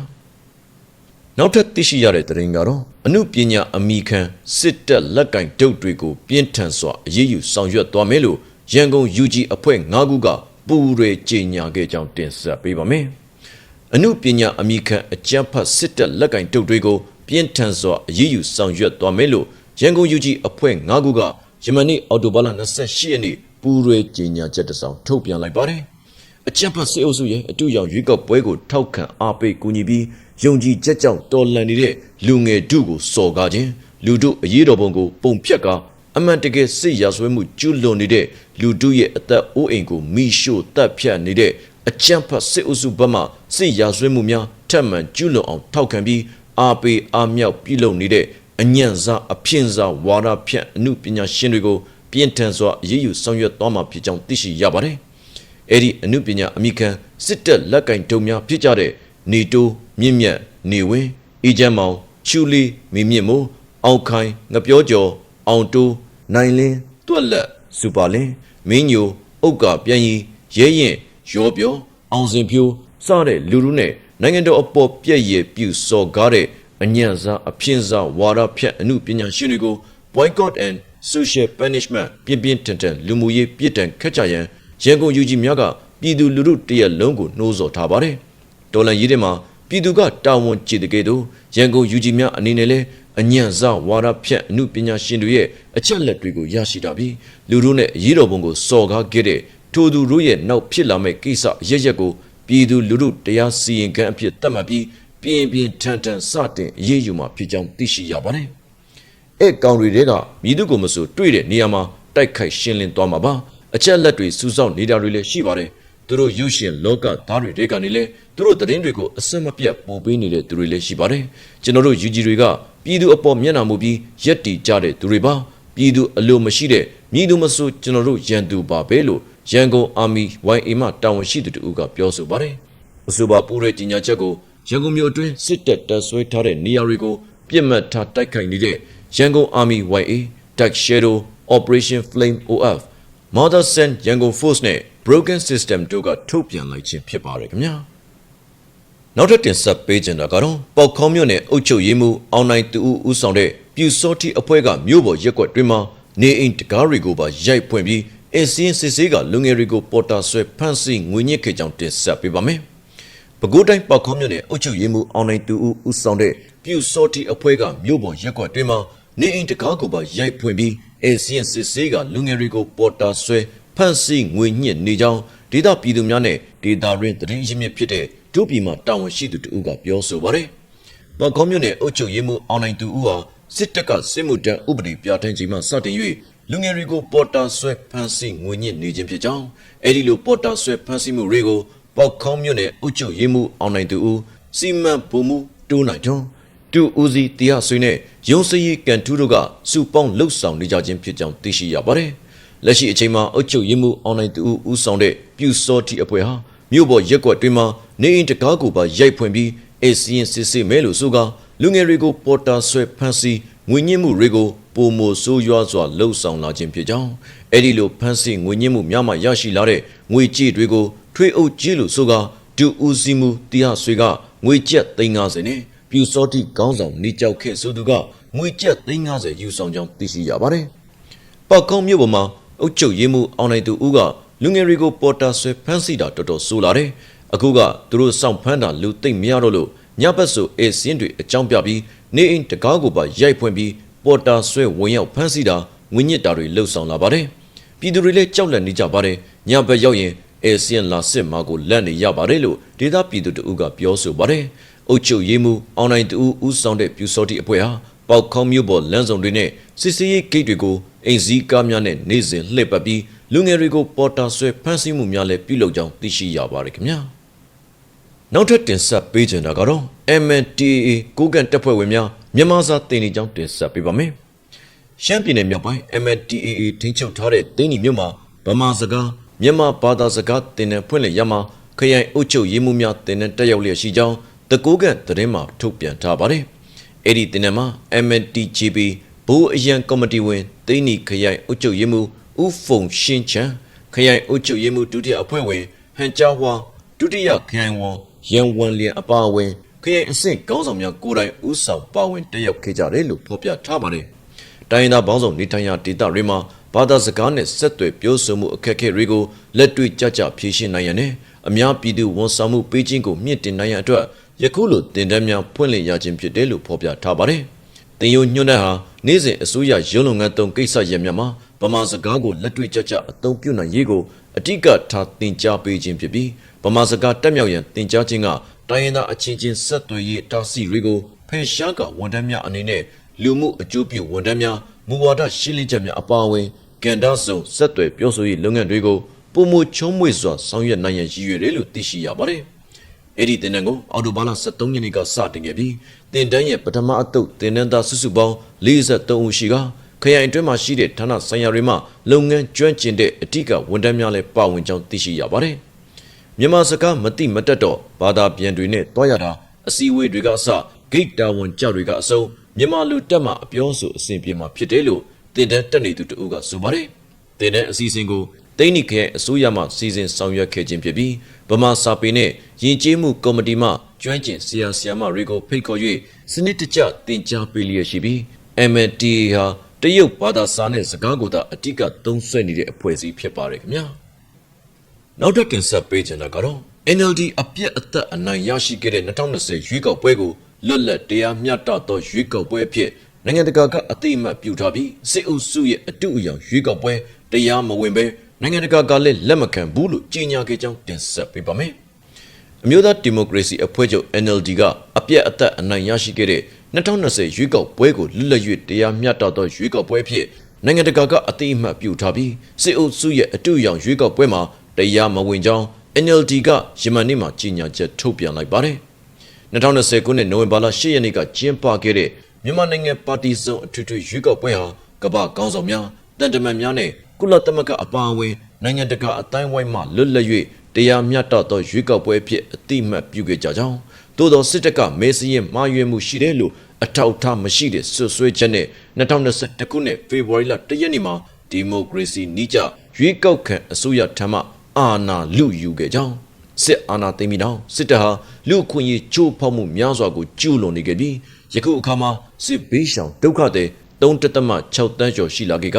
နောက်ထပ်သိရှိရတဲ့သတင်းကတော့အမှုပညာအမိခံစစ်တပ်လက်ကင်ဒုတ်တွေကိုပြင်းထန်စွာအရေးယူဆောင်ရွက်သွားမယ်လို့ရန်ကုန် UG အဖွဲ့9ခုကပူရဲကြေညာခဲ့ကြောင်းတင်ဆက်ပေးပါမယ်အမှုပညာအမိခံအကြမ်းဖက်စစ်တပ်လက်ကင်ဒုတ်တွေကို ပြင်းထန်စွာအရေးယူဆောင်ရွက်သွားမယ်လို့ရန်ကုန် UG အဖွဲ့9ခုကယမနေ့အော်တိုဘာလ28ရက်နေ့ပူရဲကြေညာချက်တစ်စောင်ထုတ်ပြန်လိုက်ပါတယ်။အကြံဖတ်စေအုပ်စုရဲ့အတူရောင်ရွေးကောက်ပွဲကိုထောက်ခံအားပေးကူညီပြီးယုံကြည်ချက်ကြောင့်တော်လှန်နေတဲ့လူငယ်တို့ကိုစော်ကားခြင်းလူတို့အရေးတော်ပုံကိုပုံဖြတ်ကာအမှန်တကယ်စစ်ရာဇဝဲမှုကျူးလွန်နေတဲ့လူတို့ရဲ့အသက်အိုးအိမ်ကိုမိရှို့တပ်ဖြတ်နေတဲ့အကြံဖတ်စေအုပ်စုဘက်မှစစ်ရာဇဝဲမှုများထပ်မံကျူးလွန်အောင်ထောက်ခံပြီး အားပေးအားမြောက်ပြုလုပ်နေတဲ့အညံ့စားအဖြစ်စားဝါဒဖြန့်အမှုပညာရှင်တွေကိုပြင်းထန်စွာအရေးယူဆောင်ရွက်သွားမှာဖြစ်ကြောင်းသိရှိရပါတယ်။အဲဒီအမှုပညာအမိခံစစ်တပ်လက်ကင်တုံများဖြစ်ကြတဲ့နေတိုးမြင့်မြတ်နေဝင်းအေဂျန်မောင်ချူလီမင်းမြင့်မိုးအောင်ခိုင်ငပြောကျော်အောင်တိုးနိုင်လင်းတွက်လက်စူပါလင်းမင်းညိုဥက္ကာပြန်ရီရဲရင်ရောပြောအောင်စင်ဖြိုးစတဲ့လူလူနဲ့ နိုင်ငံတော်အပေါ်ပြည့်ရပြူစော်ကားတဲ့အညံ့စားအဖြစ်စားဝါဒဖြန့်အမှုပညာရှင်တွေကို boycott and social punishment ပြင်းပြင်းထန်ထန်လူမှုရေးပြစ်ဒဏ်ခတ်ကြရန်ရန်ကုန်ယူကြီးများကပြည်သူလူထုတရက်လုံးကိုနှိုးဆော်ထားပါတယ်။ဒေါ်လာရေးတဲ့မှာပြည်သူကတာဝန်ကျေတဲ့ကဲ့သို့ရန်ကုန်ယူကြီးများအနေနဲ့လည်းအညံ့စားဝါဒဖြန့်အမှုပညာရှင်တွေရဲ့အချက်လက်တွေကိုရရှိတာပြီးလူတို့နဲ့အရေးတော်ပုံကိုစော်ကားခဲ့တဲ့ထိုသူတို့ရဲ့နောက်ဖြစ်လာမဲ့ကိစ္စအရရက်ကို ပြည်သူလူထုတရားစီရင်ခံအဖြစ်သတ်မှတ်ပြီးပြင်းပြင်းထန်ထန်စတင်အရေးယူမှာဖြစ်ကြောင်းသိရှိရပါတယ်။အဲကောင်တွေတွေကမြည်သူကိုမဆိုတွေ့တဲ့နေရာမှာတိုက်ခိုက်ရှင်းလင်းသွားမှာပါ။အချက်လက်တွေစူးစောက်နေတာတွေလည်းရှိပါတယ်။သူတို့ရုပ်ရှင်လောကသားတွေတွေကနေလည်းသူတို့သတင်းတွေကိုအစမပြတ်ပို့ပေးနေတဲ့သူတွေလည်းရှိပါတယ်။ကျွန်တော်တို့ယူဂျီတွေကပြည်သူအပေါ်မျက်နှာမူပြီးရက်တီကြတဲ့သူတွေပါ။ပြည်သူအလိုမရှိတဲ့မြည်သူမဆိုကျွန်တော်တို့ရန်သူပါပဲလို့ ရန်ကုန်အာမီ YA မှတာဝန်ရှိသူတူကပြောဆိုပါတယ်။အဆိုပါပူရဲကြီးညာချက်ကိုရန်ကုန်မြို့အတွင်းစစ်တပ်တပ်ဆွဲထားတဲ့နေရာတွေကိုပြစ်မှတ်ထားတိုက်ခိုက်နေတဲ့ရန်ကုန် Army YA, Dark Shadow, Operation Flame OF, Mother Send ရန်ကုန် Force နဲ့ Broken System တို့ကထုတ်ပြန်လိုက်ခြင်းဖြစ်ပါတယ်ခင်ဗျာနောက်ထပ်တင်ဆက်ပေးချင်တာကတော့ပေါက်ခေါင်းမြို့နယ်အုပ်ချုပ်ရေးမှူးအောင်နိုင်တူဦးဦးဆောင်တဲ့ပြူစောတိအဖွဲ့ကမြို့ပေါ်ရက်ကွက်တွင်မှာနေအိမ်တကားတွေကိုပါရိုက်ဖွင့်ပြီး အစင်းစစ်ဆေးကလူငယ်တွေကိုပေါ်တာဆွဲဖမ်းဆီးငွေညစ်ခဲ့ကြောင်းတင်ဆက်ပေးပါမယ်။ပဲခူးတိုင်းပောက်ခေါင်းမြို့နယ်အုပ်ချုပ်ရေးမှူးအောင်နိုင်တူဦးဦးဆောင်တဲ့ပြူစောတိအဖွဲ့ကမြို့ပေါ်ရက်ကွက်တွင်မှာနေအိမ်တကားကိုပါရိုက်ဖွင့်ပြီးအစင်းစစ်ဆေးကလူငယ်တွေကိုပေါ်တာဆွဲဖမ်းဆီးငွေညစ်နေကြောင်းဒေသပြည်သူများနဲ့ဒေသရင်းသတင်းရင်းမြစ်ဖြစ်တဲ့ဒုပြည်မှတာဝန်ရှိသူတို့ကပြောဆိုပါတယ်။ပောက်ခေါင်းမြို့နယ်အုပ်ချုပ်ရေးမှူးအောင်နိုင်တူဦးဟာစစ်တပ်ကစစ်မှုတန်းဥပဒေပြဋ္ဌာန်းချိန်မှစတင်၍ လူငယ်တွေကိုပေါ်တာဆွဲဖမ်းဆီးငွေညစ်နေခြင်းဖြစ်ကြောင်းအဲဒီလိုပေါ်တာဆွဲဖမ်းဆီးမှုတွေကိုပေါက်ခေါင်းမြို့နယ်အုပ်ချုပ်ရေးမှူးအောင်နိုင်သူဦးစီမံဘုံမှုတိုးနိုင်တွန်းတူဦးစီတရားဆွေးနဲ့ရုံစရီကန်ထူးတို့ကစုပေါင်းလှုပ်ဆောင်နေကြခြင်းဖြစ်ကြောင်းသိရှိရပါတယ်။လက်ရှိအချိန်မှာအုပ်ချုပ်ရေးမှူးအောင်နိုင်သူဦးဦးဆောင်တဲ့ပြူစောတီအဖွဲ့ဟာမြို့ပေါ်ရက်ကွက်တွင်မှနေအိမ်တကားကိုပါရိုက်ဖွင့်ပြီးအေစီရင်စစ်စစ်မဲလို့ဆိုကလူငယ်တွေကိုပေါ်တာဆွဲဖမ်းဆီးငွေညှစ်မှုတွေကို ပုံမိုဆိုးရွားစွာလှုပ်ဆောင်လာခြင်းဖြစ်ကြောင်းအဲ့ဒီလိုဖမ်းဆီးငွေညှစ်မှုများမှရရှိလာတဲ့ငွေကြေးတွေကိုထွေးအုပ်ကြီးလို့ဆိုကဒူဦးစီမှုတရားဆွေကငွေကျပ်350နဲ့ပြူစောတိခေါင်းဆောင်နေကြောက်ခဲ့ဆိုသူကငွေကျပ်350ယူဆောင်ကြောင်းသိရှိရပါတယ်။ပောက်ကုန်းမြို့ပေါ်မှာအုတ်ချုပ်ရေးမှုအောင်နိုင်သူဦးကလူငယ်တွေကိုပေါ်တာဆွဲဖမ်းဆီးတာတော်တော်ဆိုးလာတယ်။အခုကသူတို့စောင့်ဖမ်းတာလူသိမ့်မရတော့လို့ညဘက်ဆိုအေးစင်းတွေအကြောင်းပြပြီးနေအိမ်တကားကိုပါရိုက်ဖွင့်ပြီး ပေါ်တာဆွဲဝင်ရောက်ဖမ်းဆီးတာငွေညစ်တာတွေလှုပ်ဆောင်လာပါတယ်။ပြည်သူတွေလည်းကြောက်လန့်နေကြပါတယ်။ညဘက်ရောက်ရင်အေဆီယန်လာစစ်မာကိုလက်နေရပါတယ်လို့ဒေသပြည်သူတို့ကပြောဆိုပါတယ်။အုတ်ချုပ်ရေးမှုအောင်နိုင်တူဦးဆောင်တဲ့ပြူစောတိအဖွဲ့ဟာပေါက်ခေါင်းမြို့ပေါ်လမ်းဆောင်တွေနဲ့စစ်စေးရေးဂိတ်တွေကိုအိမ်စည်းကားများနဲ့နေစဉ်လှည့်ပတ်ပြီးလူငယ်တွေကိုပေါ်တာဆွဲဖမ်းဆီးမှုများလည်းပြုလုပ်ကြောင်းသိရှိရပါတယ်ခင်ဗျာ။နောက်ထပ်တင်ဆက်ပေးချင်တာကတော့ MNDAA ကိုကန်တပ်ဖွဲ့ဝင်များ မြန်မာစာတင်နေကြောင်းတင်ဆက်ပေးပါမယ်။ရှမ်းပြည်နယ်မြောက်ပိုင်း MNDAA ထိန်းချုပ်ထားတဲ့တင်းနီမြို့မှာဗမာစကားမြန်မာဘာသာစကားတင်တဲ့ဖွင့်လှစ်ရမှာခရိုင်အုပ်ချုပ်ရေးမှုများတင်တဲ့တက်ရောက်လျက်ရှိကြောင်းတကိုးကန်သတင်းမှာထုတ်ပြန်ထားပါတယ်။အဲ့ဒီတင်တဲ့မှာ MNTGB ဘိုးအရန်ကော်မတီဝင်တင်းနီခရိုင်အုပ်ချုပ်ရေးမှုဦးဖုံရှင်းချန်ခရိုင်အုပ်ချုပ်ရေးမှုဒုတိယအဖွဲ့ဝင်ဟန်ကျော်ဝါဒုတိယခရိုင်ဝန်ရန်ဝန်လျံအပါအဝင် ခရိုင်အဆင့်ကောင်းဆောင်များကိုယ်တိုင်ဦးဆောင်ပါဝင်တက်ရောက်ခဲ့ကြတယ်လို့ဖော်ပြထားပါတယ်။တိုင်းရင်းသားပေါင်းစုံနေထိုင်ရာဒေသတွေမှာဘာသာစကားနဲ့ဆက်သွယ်ပြောဆိုမှုအခက်အခဲတွေကိုလက်တွေ့ကြကြဖြေရှင်းနိုင်ရန်နဲ့အများပြည်သူဝန်ဆောင်မှုပေးခြင်းကိုမြင့်တင်နိုင်ရန်အတွက်ယခုလိုတင်ဒန်းများဖွင့်လှစ်ရခြင်းဖြစ်တယ်လို့ဖော်ပြထားပါတယ်။တင်ယိုညွန့်တဲ့ဟာနေ့စဉ်အစိုးရရုံးလုပ်ငန်းတုံးကိစ္စရပ်များမှာဗမာစကားကိုလက်တွေ့ကြကြအသုံးပြုနိုင်ရေးကိုအတိကထားတင် जा ပေးခြင်းဖြစ်ပြီးဗမာစကားတက်မြောက်ရန်တင် जा ခြင်းက တိုင်းရင်းသားအချင်းချင်းဆက်သွယ်ရေးတာစီတွေကိုဖယ်ရှားကဝန်ထမ်းများအနေနဲ့လူမှုအကျိုးပြုဝန်ထမ်းများမူဝါဒရှင်းလင်းချက်များအပါအဝင်ကန္တာစုံဆက်သွယ်ပြောဆိုရေးလုပ်ငန်းတွေကိုပုံမချုံးမွေစွာဆောင်ရွက်နိုင်ရန်ရည်ရွယ်တယ်လို့သိရှိရပါတယ်။အဲ့ဒီတင်နန်းကိုအော်တိုဘာလ23ရက်နေ့ကစတင်ခဲ့ပြီးတင်တန်းရဲ့ပထမအတုပ်တင်နန်းသားစုစုပေါင်း43ဦးရှိကခရိုင်အတွင်းမှာရှိတဲ့ဌာနဆိုင်ရာတွေမှလုပ်ငန်းကျွမ်းကျင်တဲ့အထက်ကဝန်ထမ်းများလည်းပါဝင်ကြောင်းသိရှိရပါတယ်။ မြန်မာစကားမတိမတက်တော့ဘာသာပြန်တွေနဲ့တွားရတာအစည်းအဝေးတွေကအစဂိတ်တာဝန်ကြောက်တွေကအစုံမြန်မာလူတက်မှအပြောဆိုအစဉ်ပြေမှာဖြစ်တယ်လို့တင်တန်းတက်နေသူတို့ကဆိုပါတယ်။တင်တန်းအစီအစဉ်ကိုတိတ်နိခဲအစိုးရမှစီစဉ်ဆောင်ရွက်ခဲ့ခြင်းဖြစ်ပြီးဗမာစာပေနဲ့ယဉ်ကျေးမှုကော်မတီမှကျွမ်းကျင်ဆရာဆရာမတွေကိုဖိတ်ခေါ်၍စနစ်တကျတင် जा ပေးလျက်ရှိပြီး MNTA ဟာတရုတ်ဘာသာစာနဲ့စကားကိုသာအတိကသုံးဆွဲနေတဲ့အဖွဲ့အစည်းဖြစ်ပါတယ်ခင်ဗျာ နောက်ထပ်တင်ဆက်ပေးချင်တာကတော့ NLD အပြက်အသက်အနိုင်ရရှိခဲ့တဲ့2020ရွေးကောက်ပွဲကိုလွတ်လပ်တရားမျှတသောရွေးကောက်ပွဲအဖြစ်နိုင်ငံတကာကအသိအမှတ်ပြုထားပြီးစစ်အုပ်စုရဲ့အတုအယောင်ရွေးကောက်ပွဲတရားမဝင်ဘဲနိုင်ငံတကာကလည်းလက်မခံဘူးလို့ကြေညာခဲ့ကြောင်းတင်ဆက်ပေးပါမယ်။အမျိုးသားဒီမိုကရေစီအဖွဲ့ချုပ် NLD ကအပြက်အသက်အနိုင်ရရှိခဲ့တဲ့2020ရွေးကောက်ပွဲကိုလွတ်လပ်၍တရားမျှတသောရွေးကောက်ပွဲဖြစ်နိုင်ငံတကာကအသိအမှတ်ပြုထားပြီးစစ်အုပ်စုရဲ့အတုအယောင်ရွေးကောက်ပွဲမှာ တရားမဝင်ကြောင်း NLD ကယမန်နေ့မှာကြေညာချက်ထုတ်ပြန်လိုက်ပါတယ်။2020ခုနှစ်နိုဝင်ဘာလ10ရက်နေ့ကကျင်းပခဲ့တဲ့မြန်မာနိုင်ငံပါတီစုံအထွေထွေရွေးကောက်ပွဲဟာကမ္ဘာကောင်းဆောင်များတန်တမန်များနဲ့ကုလသမဂ္ဂအပါအဝင်နိုင်ငံတကာအတိုင်းဝိုင်းမှလွတ်လပ်၍တရားမျှတသောရွေးကောက်ပွဲဖြစ်အတိမတ်ပြုခဲ့ကြကြောင်းသို့သောစစ်တပ်ကမဲစရင်မှားယွင်းမှုရှိတယ်လို့အထောက်အထားမရှိတဲ့ဆွဆွဲချက်နဲ့2021ခုနှစ်ဖေဖော်ဝါရီလ1ရက်နေ့မှာဒီမိုကရေစီနှိကျရွေးကောက်ခံအစိုးရထံမှ အာဏာလုယူခဲ့ကြောင်းစစ်အာဏာသိမ်းပြီးနောက်စစ်တပ်ဟာလူအခွင့်အရေးချိုးဖောက်မှုများစွာကိုကျူးလွန်နေခဲ့ပြီးယခုအခါမှာစစ်ဘေးရှောင်ဒုက္ခသည်3.6တန်းကျော်ရှိလာခဲ့က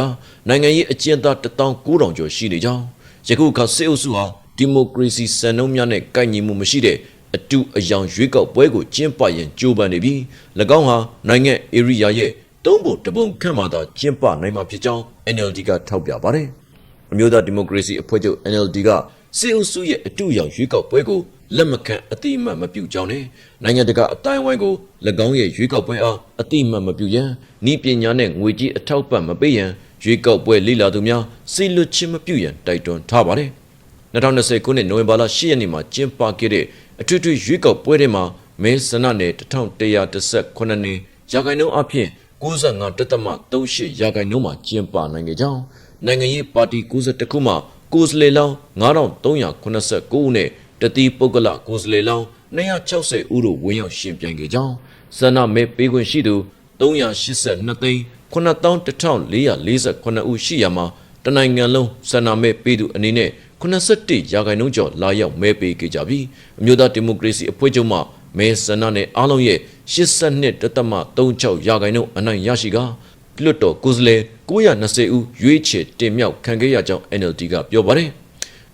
နိုင်ငံရေးအကျဉ်းသား19000ကျော်ရှိနေကြောင်းယခုအခါစစ်အုပ်စုဟာဒီမိုကရေစီစံနှုန်းများနဲ့ကိုက်ညီမှုမရှိတဲ့အတူအယောင်ရွေးကောက်ပွဲကိုကျင်းပရန်ကြိုးပမ်းနေပြီး၎င်းဟာနိုင်ငံဧရိယာရဲ့သုံးပုံတပုံခန့်မှသာကျင်းပနိုင်မှာဖြစ်ကြောင်း NLD ကထောက်ပြပါတယ်။ အမျိုးသားဒီမိုကရေစီအဖွဲ့ချုပ် NLD ကစစ်အုပ်စုရဲ့အတူအယောင်ရွေးကောက်ပွဲကိုလက်မခံအတိအမှတ်မပြုကြောင်းနဲ့နိုင်ငံတကာအတိုင်းဝိုင်းကို၎င်းရဲ့ရွေးကောက်ပွဲအားအတိအမှတ်မပြုရန်ဤပညာနဲ့ငွေကြီးအထောက်ပံ့မပေးရန်ရွေးကောက်ပွဲလိလာသူများစီလွတ်ချင်းမပြုရန်တိုက်တွန်းထားပါတယ်။2020ခုနှစ်နိုဝင်ဘာလ10ရက်နေ့မှာကျင်းပခဲ့တဲ့အထွေထွေရွေးကောက်ပွဲတွေမှာမဲဆန္ဒနယ်1118နေရာခိုင်နှုန်းအဖြစ်95.38ရာခိုင်နှုန်းမှာကျင်းပနိုင်ခဲ့ကြောင်း နိုင်ငံရေးပါတီ92ခုမှကိုယ်စားလှယ်လောင်း9389ဦးနဲ့တတိပုဂ္ဂလကိုယ်စားလှယ်လောင်း260ဦးတို့ဝင်ရောက်ရှင်ပြိုင်ခဲ့ကြောင်းဆန္ဒမဲပေးခွင့်ရှိသူ382သိန်း91,448ဦးရှိရာမှာတနိုင်ငံလုံးဆန္ဒမဲပေးသူအနေနဲ့81ရာခိုင်နှုန်းကျော်လာရောက်မဲပေးခဲ့ကြပြီးအမျိုးသားဒီမိုကရေစီအဖွဲ့ချုပ်မှမဲဆန္ဒနယ်အားလုံးရဲ့82.36ရာခိုင်နှုန်းအနိုင်ရရှိကာ လွတ်တော်ကိုယ်စားလှယ်920ဦးရွေးချယ်တင်မြှောက်ခံခဲ့ရကြောင်း NLD ကပြောပါတယ်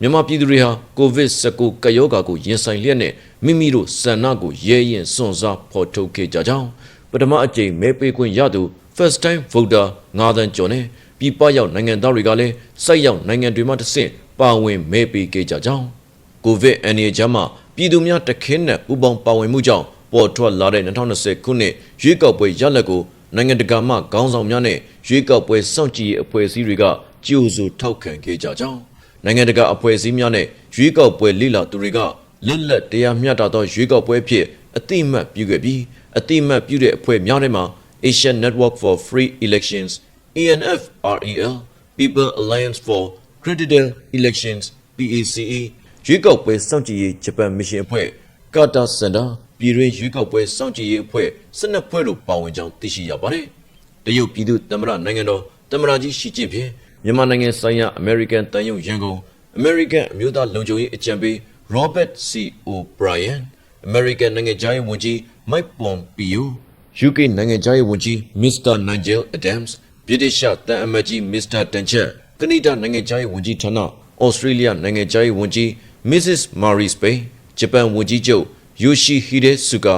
မြန်မာပြည်သူတွေဟာကိုဗစ် -19 ကပ်ရောဂါကိုရင်ဆိုင်လျက်နဲ့မိမိတို့ဆန္ဒကိုရဲရင်စွန့်စားဖော်ထုတ်ခဲ့ကြကြောင်းပထမအကြိမ်မဲပေးခွင့်ရသူ first time voter 9တန်းကျော်နဲ့ပြည်ပရောက်နိုင်ငံသားတွေကလည်းစိုက်ရောက်နိုင်ငံတွေမှတစ်ဆင့်ပါဝင်မဲပေးခဲ့ကြကြောင်းကိုဗစ်အန်ရီဂျာမှာပြည်သူများတခင်းနဲ့ပူပေါင်းပါဝင်မှုကြောင့်ပေါ်ထွက်လာတဲ့2020ခုနှစ်ရွေးကောက်ပွဲရလဒ်ကို နိုင်ငံတကာမှခေါင်းဆောင်များနဲ့ရွေးကောက်ပွဲစောင့်ကြည့်ရေးအဖွဲ့အစည်းတွေကကြိုးဆိုထောက်ခံခဲ့ကြကြောင်းနိုင်ငံတကာအဖွဲ့အစည်းများနဲ့ရွေးကောက်ပွဲလိလာသူတွေကလွတ်လပ်တရားမျှတသောရွေးကောက်ပွဲဖြစ်အတိအမှတ်ပြုခဲ့ပြီးအတိအမှတ်ပြုတဲ့အဖွဲ့များထဲမှာ Asian Network for Free Elections ANFREL People Alliance for Credible Elections PACE ရွေးကောက်ပွဲစောင့်ကြည့်ရေးဂျပန်မစ်ရှင်အဖွဲ့ကာတာစင်တာ ပြည်တွင်းရွေးကောက်ပွဲစောင့်ကြည့်ရေးအဖွဲ့12ဖွဲ့တို့ပါဝင်ကြောင်းသိရှိရပါတယ်။တရုတ်ပြည်သူ့သမ္မတနိုင်ငံတော်သမ္မတကြီးရှီကျင့်ဖျင်မြန်မာနိုင်ငံဆိုင်ရာ American တန်ယုံရန်ကုန် American အမျိုးသားလုံခြုံရေးအကြံပေး Robert C. O'Brien American နိုင်ငံခြားရေးဝန်ကြီး Mike Pompeo UK နိုင်ငံခြားရေးဝန်ကြီး Mr. Nigel Adams ဗြိတိရှတန်အမတ်ကြီး Mr. Tancher ကနေဒါနိုင်ငံခြားရေးဝန်ကြီးဌာန Australia နိုင်ငံခြားရေးဝန်ကြီး Mrs. Marie Spain ဂျပန်ဝန်ကြီးချုပ် Yoshihide Suga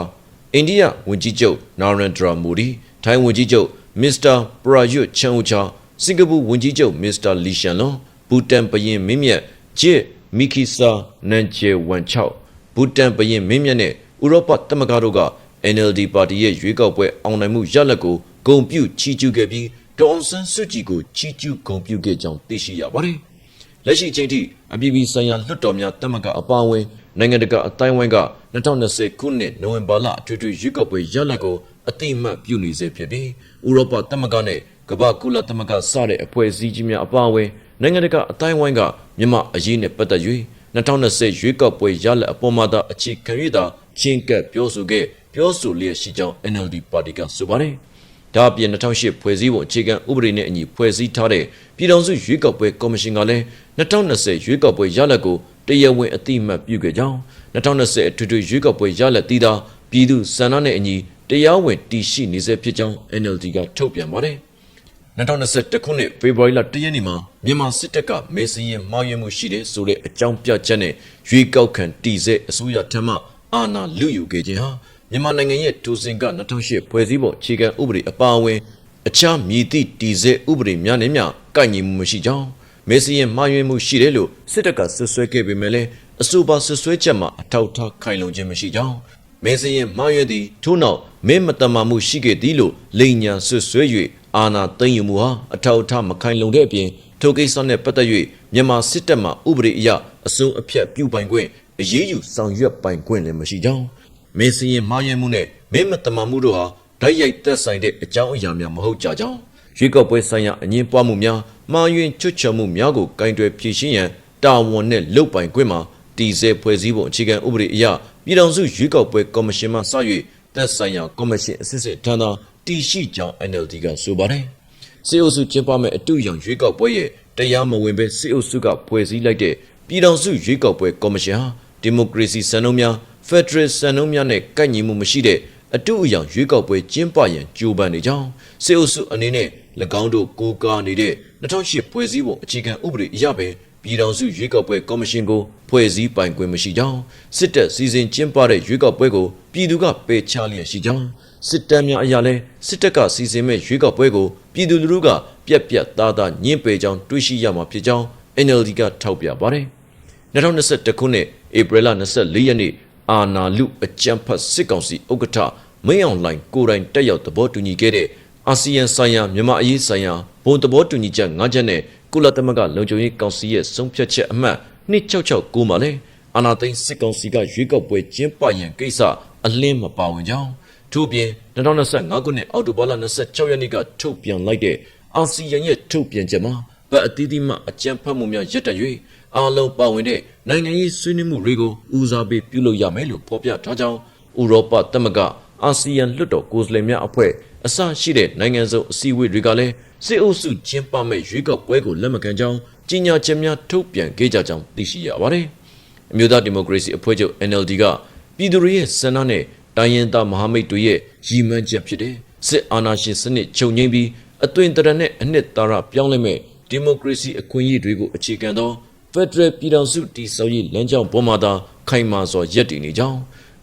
အိန္ဒိယဝန်ကြီးချုပ် Narendra Modi ထိုင်းဝန်ကြီးချုပ် Mr. Prayut Chan-o-cha စင်ကာပူဝန်ကြီးချုပ် Mr. Lee Hsien Loong ဘူတန်ဘရင်မင်းမြတ် Jit Mikisa Nanjewanchao ဘူတန်ဘရင်မင်းမြတ်နဲ့ဥရောပသမဂ္ဂတို့က NLD ပါတီရဲ့ရွေးကောက်ပွဲအောင်နိုင်မှုရလဒ်ကိုဂုံပြုချီးကျူးခဲ့ပြီးဒေါအောင်ဆန်းစုကြည်ကိုချီးကျူးဂုံပြုခဲ့ကြောင်းသိရှိရပါတယ်။လက်ရှိချိန်ထိအပြည်ပြည်ဆိုင်ရာလွှတ်တော်များတက်မကအပါအဝင် နိုင်ငံတကာအတိုင်းအဝိုင်းက2020ခုနှစ်နိုဝင်ဘာလအထွေထွေရွေးကောက်ပွဲရလဒ်ကိုအတိအမှတ်ပြုနေစေဖြစ်ပြီးဥရောပသမဂ္ဂနဲ့ကမ္ဘာကုလသမဂ္ဂစတဲ့အဖွဲ့အစည်းကြီးများအပါအဝင်နိုင်ငံတကာအတိုင်းအဝိုင်းကမြန်မာအရေးနဲ့ပတ်သက်၍2020ရွေးကောက်ပွဲရလဒ်အပေါ်မှာသာအခြေခံရတာချင်းကပ်ပြောဆိုခဲ့ပြောဆိုလျက်ရှိကြောင်း NLD ပါတီကဆိုပါတယ်။ဒါအပြင်2008ဖွဲ့စည်းပုံအခြေခံဥပဒေနဲ့အညီဖွဲ့စည်းထားတဲ့ပြည်ထောင်စုရွေးကောက်ပွဲကော်မရှင်ကလည်း2020ရွေးကောက်ပွဲရလဒ်ကို တရားဝင်အတိအမှတ်ပြုခဲ့ကြောင်း2020အထွေထွေရွေးကောက်ပွဲရလဒ်တည်တာပြည်သူစံနှနဲ့အညီတရားဝင်တည်ရှိနေစေဖြစ်ကြောင်း NLD ကထုတ်ပြန်ပါတယ်။2021ခုနှစ်ဖေဖော်ဝါရီလ1ရက်နေ့မှာမြန်မာစစ်တပ်ကမေစရင်မှားယွင်းမှုရှိတဲ့ဆိုတဲ့အကြောင်းပြချက်နဲ့ရွေးကောက်ခံတည်ဆဲအစိုးရထက်မှအာဏာလုယူခဲ့ခြင်းဟာမြန်မာနိုင်ငံရဲ့ဒူစင်က2008ဖွဲ့စည်းပုံအခြေခံဥပဒေအပါအဝင်အခြားမြည်သည့်တည်ဆဲဥပဒေများနဲ့မျှကိုက်ညီမှုမရှိကြောင်း မေစရင်မှားယွင်းမှုရှိတယ်လို့စစ်တပ်ကဆွဆွဲခဲ့ပေမဲ့လည်းအဆိုပါဆွဆွဲချက်မှာအထောက်အထားခိုင်လုံခြင်းမရှိကြောင်းမဲစရင်မှားယွင်းသည့်ထို့နောက်မင်းမတမာမှုရှိခဲ့သည်လို့လိန်ညာဆွဆွဲ၍အာဏာသိမ်းယူမှုဟာအထောက်အထားမခိုင်လုံတဲ့အပြင်ထိုကိစ္စနဲ့ပတ်သက်၍မြန်မာစစ်တပ်မှဥပဒေအရအစိုးအဖြတ်ပြုပိုင်ခွင့်အရေးယူဆောင်ရွက်ပိုင်ခွင့်လည်းမရှိကြောင်းမင်းစရင်မှားယွင်းမှုနဲ့မင်းမတမာမှုတို့ဟာဓာတ်ရိုက်သက်ဆိုင်တဲ့အကြောင်းအရာများမဟုတ်ကြကြောင်း ရွေးကောက်ပွဲဆိုင်ရာအငင်းပွားမှုများမှားယွင်းချွတ်ချမှုများကိုကင်တွယ်ဖြေရှင်းရန်တာဝန်နဲ့လုပ်ပိုင်ခွင့်မှာတည်ဆဲဖွဲ့စည်းပုံအခြေခံဥပဒေအရပြည်ထောင်စုရွေးကောက်ပွဲကော်မရှင်မှစ၍သက်ဆိုင်ရာကော်မရှင်အစစ်စစ်ထမ်းသာတည်ရှိကြောင်း NLD ကဆိုပါတယ်။စေအုပ်စုကျင်းပမဲ့အတူရောင်ရွေးကောက်ပွဲရဲ့တရားမဝင်ပဲစေအုပ်စုကဖွဲ့စည်းလိုက်တဲ့ပြည်ထောင်စုရွေးကောက်ပွဲကော်မရှင်ဟာဒီမိုကရေစီစံနှုန်းများဖက်ဒရယ်စံနှုန်းများနဲ့ကိုက်ညီမှုမရှိတဲ့ အတူအယောင်ရွေးကောက်ပွဲကျင်းပရန်ကြိုးပမ်းနေကြောင်းစေအုပ်စုအနေနဲ့၎င်းတို့ကိုးကားနေတဲ့2008ဖွဲ့စည်းပုံအခြေခံဥပဒေအရပဲပြည်ထောင်စုရွေးကောက်ပွဲကော်မရှင်ကိုဖွဲ့စည်းပိုင်ခွင့်မရှိကြောင်းစစ်တပ်စီစဉ်ကျင်းပတဲ့ရွေးကောက်ပွဲကိုပြည်သူကပယ်ချလျက်ရှိကြောင်းစစ်တပ်များအရာလဲစစ်တပ်ကစီစဉ်မဲ့ရွေးကောက်ပွဲကိုပြည်သူလူထုကပြက်ပြက်သားသားညှင်းပယ်ကြောင်းတွေးရှိရမှာဖြစ်ကြောင်း NLD ကထောက်ပြပါတယ်2021ခုနှစ်ဧပြီလ24ရက်နေ့ အာနာလူအကြံဖတ်စစ်ကောင်စီဥက္ကဋ္ဌမင်းအောင်လှိုင်ကိုယ်တိုင်တက်ရောက်သဘောတူညီခဲ့တဲ့အာဆီယံဆိုင်ရာမြန်မာအရေးဆိုင်ရာဘုံသဘောတူညီချက်၅ချက်နဲ့ကုလသမဂ္ဂလုံခြုံရေးကောင်စီရဲ့ဆုံးဖြတ်ချက်အမှတ်2669မှာလည်းအာနာသိန်းစစ်ကောင်စီကရွေးကောက်ပွဲကျင်းပရန်ကိစ္စအလင်းမပါဝင်ကြောင်းထို့ပြင်2025ခုနှစ်အောက်တိုဘာလ26ရက်နေ့ကထုတ်ပြန်လိုက်တဲ့အာဆီယံရဲ့ထုတ်ပြန်ချက်မှာဗတ်အသီးသီးမှအကြံဖတ်မှုများရပ်တန့်၍ အားလုံးပါဝင်တဲ့နိုင်ငံရေးဆွေးနွေးမှုတွေကိုဦးစားပေးပြုလုပ်ရမယ်လို့ဖော်ပြထားကြောင်းဥရောပသမဂ္ဂအာဆီယံလွှတ်တော်ကိုယ်စားလှယ်များအဖွဲ့အစရှိတဲ့နိုင်ငံစုံအစည်းအဝေးတွေကလည်းစစ်အုပ်စုကျင်းပမဲ့ရွေးကောက်ပွဲကိုလက်မခံကြောင်းကြီးညာချက်များထုတ်ပြန်ခဲ့ကြကြောင်းသိရှိရပါတယ်။အမျိုးသားဒီမိုကရေစီအဖွဲ့ချုပ် NLD ကပြည်သူတွေရဲ့ဆန္ဒနဲ့တိုင်းရင်းသားမဟာမိတ်တွေရဲ့ရည်မှန်းချက်ဖြစ်တဲ့စစ်အာဏာရှင်စနစ်ချုပ်ငြိမ်းပြီးအသွင်တရနဲ့အနှစ်သာရပြောင်းလဲမဲ့ဒီမိုကရေစီအခွင့်အရေးတွေကိုအခြေခံသော Federal ပြည်ထောင်စုတည်ဆောက်ရေးလမ်းကြောင်းပေါ်မှာသာခိုင်မာစွာရည်တည်နေကြောင်း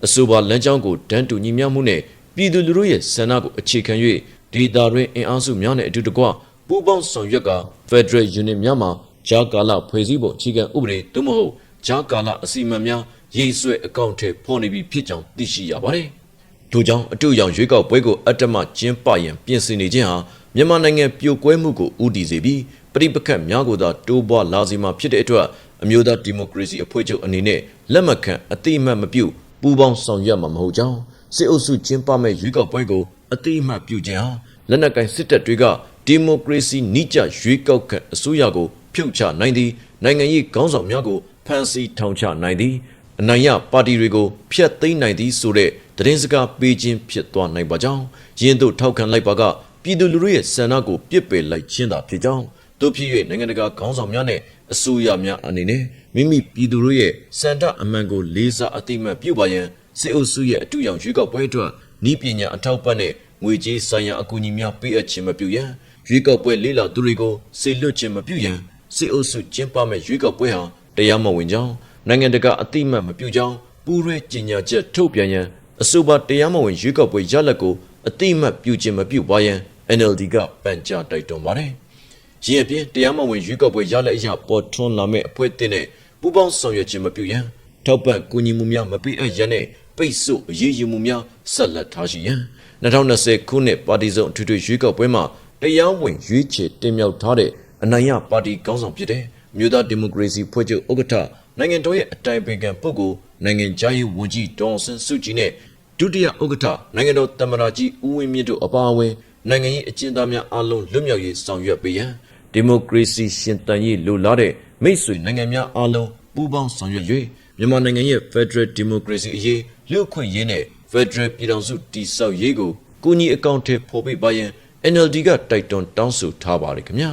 အဆိုပါလမ်းကြောင်းကိုတန်းတူညီမျှမှုနဲ့ပြည်သူလူထုရဲ့ဆန္ဒကိုအခြေခံ၍ဒေတာတွင်အင်အားစုများနဲ့အတူတကွပူးပေါင်းဆောင်ရွက်က Federal Unit များမှာဂျာကာလဖွဲ့စည်းပုံအခြေခံဥပဒေသို့မဟုတ်ဂျာကာလအစီအမံများရေးဆွဲအကောင့်ထဲပေါ်နေပြီဖြစ်ကြောင်းသိရှိရပါတယ်။ထို့ကြောင့်အတူအယောင်ရွေးကောက်ပွဲကိုအတ္တမကျင်းပရန်ပြင်ဆင်နေခြင်းဟာ မြန်မာနိုင်ငံပြိုကွဲမှုကိုဥတီစေပြီးပဋိပက္ခများကိုသာတိုးပွားလာစေမှာဖြစ်တဲ့အတွက်အမျိုးသားဒီမိုကရေစီအဖွဲ့ချုပ်အနေနဲ့လက်မခံအတိအမှတ်မပြုပူးပေါင်းဆောင်ရွက်မှာမဟုတ်ကြောင်းစစ်အုပ်စုကျင်းပမဲ့ရွေးကောက်ပွဲကိုအတိအမှတ်ပြုခြင်းဟာလက်နက်ကင်စစ်တပ်တွေကဒီမိုကရေစီနိကြရွေးကောက်ခံအစိုးရကိုဖြုတ်ချနိုင်သည်နိုင်ငံရေးခေါင်းဆောင်များကိုဖမ်းဆီးထောင်ချနိုင်သည်အနိုင်ရပါတီတွေကိုဖျက်သိမ်းနိုင်သည်ဆိုတဲ့သတင်းစကားပေးခြင်းဖြစ်သွားနိုင်ပါကြောင်းရင်းတို့ထောက်ခံလိုက်ပါက ပြည်သူလူထုရဲ့ဆန္ဒကိုပြစ်ပယ်လိုက်ခြင်းသာဖြစ်ကြောင်းတို့ဖြစ်၍နိုင်ငံတကာခေါင်းဆောင်များနဲ့အစိုးရများအနေနဲ့မိမိပြည်သူတို့ရဲ့စန္ဒအမှန်ကိုလေးစားအသိမှတ်ပြုပါရန်စစ်အုပ်စုရဲ့အတူရောင်ရွေးကောက်ပွဲအတွက်ဤပညာအထောက်ပံ့နဲ့ငွေကြေးဆိုင်ရာအကူအညီများပေးအပ်ခြင်းမပြုရန်ရွေးကောက်ပွဲလေးလာသူတွေကိုစေလွတ်ခြင်းမပြုရန်စစ်အုပ်စုကျင်းပမဲ့ရွေးကောက်ပွဲဟာတရားမဝင်ကြောင်းနိုင်ငံတကာအသိမှတ်မပြုကြောင်းပူးရဲကျင်ညာချက်ထုတ်ပြန်ရန်အဆိုပါတရားမဝင်ရွေးကောက်ပွဲရလဒ်ကိုအသိမှတ်ပြုခြင်းမပြုပါရန် NLD ကပန်ကြားတိုက်တွန်းပါတယ်။ရင်းအပြင်တရားမဝင်ရွေးကောက်ပွဲရလဒ်အရပေါ်ထွန်းလာမဲ့အဖွဲ့အသင်းနဲ့ပူးပေါင်းဆောင်ရွက်ခြင်းမပြုရန်ထောက်ပံ့ကူညီမှုများမပေးအပ်ရန်နဲ့ပိတ်ဆို့အရေးယူမှုများဆက်လက်ထားရှိရန်2020ခုနှစ်ပါတီစုံအထွေထွေရွေးကောက်ပွဲမှာတရားဝင်ရွေးချယ်တင်မြှောက်ထားတဲ့အနိုင်ရပါတီကောင်းဆောင်ဖြစ်တဲ့မြို့သားဒီမိုကရေစီဖွဲ့ချုပ်ဥက္ကဋ္ဌနိုင်ငံတော်ရဲ့အတိုင်ပင်ခံပုဂ္ဂိုလ်နိုင်ငံခြားရေးဝန်ကြီးဒေါ်အောင်ဆန်းစုကြည်နဲ့ဒုတိယဥက္ကဋ္ဌနိုင်ငံတော်သမ္မတကြီးဦးဝင်းမြင့်တို့အပါအဝင် နိုင်ငံရေးအကျဉ်းသားများအားလုံးလွတ်မြောက်ရေးဆောင်ရွက်ပေးရန်ဒီမိုကရေစီရှင်သန်ရေးလိုလားတဲ့မိတ်ဆွေနိုင်ငံများအားလုံးပူးပေါင်းဆောင်ရွက်၍မြန်မာနိုင်ငံရဲ့ Federal Democracy အရေးလူ့အခွင့်အရေးနဲ့ Federal ပြည်ထောင်စုတည်ဆောက်ရေးကိုကူညီအကောင့်ထဲပေါ်ပေးပါရန် NLD ကတိုက်တွန်းတောင်းဆိုထားပါတယ်ခင်ဗျာ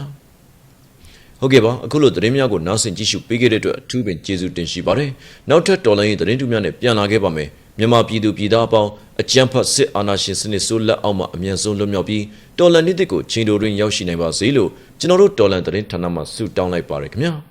ဟုတ်ကဲ့ပါအခုလိုသတင်းများကိုနားဆင်ကြည့်ရှုပေးခဲ့တဲ့အတွက်အထူးပင်ကျေးဇူးတင်ရှိပါတယ်နောက်ထပ်တော်လိုင်းရေးသတင်းတူများနဲ့ပြန်လာခဲ့ပါမယ် မြန်မာပြည်သူပြည်သားအပေါင်းအကြမ်းဖက်စစ်အာဏာရှင်စနစ်ဆိုးလက်အောက်မှာအမြန်ဆုံးလွတ်မြောက်ပြီးတော်လန်နေ့တစ်ကိုချိန်တိုတွင်ရောက်ရှိနိုင်ပါစေလို့ကျွန်တော်တို့တော်လန်သတင်းဌာနမှဆုတောင်းလိုက်ပါရခင်ဗျာ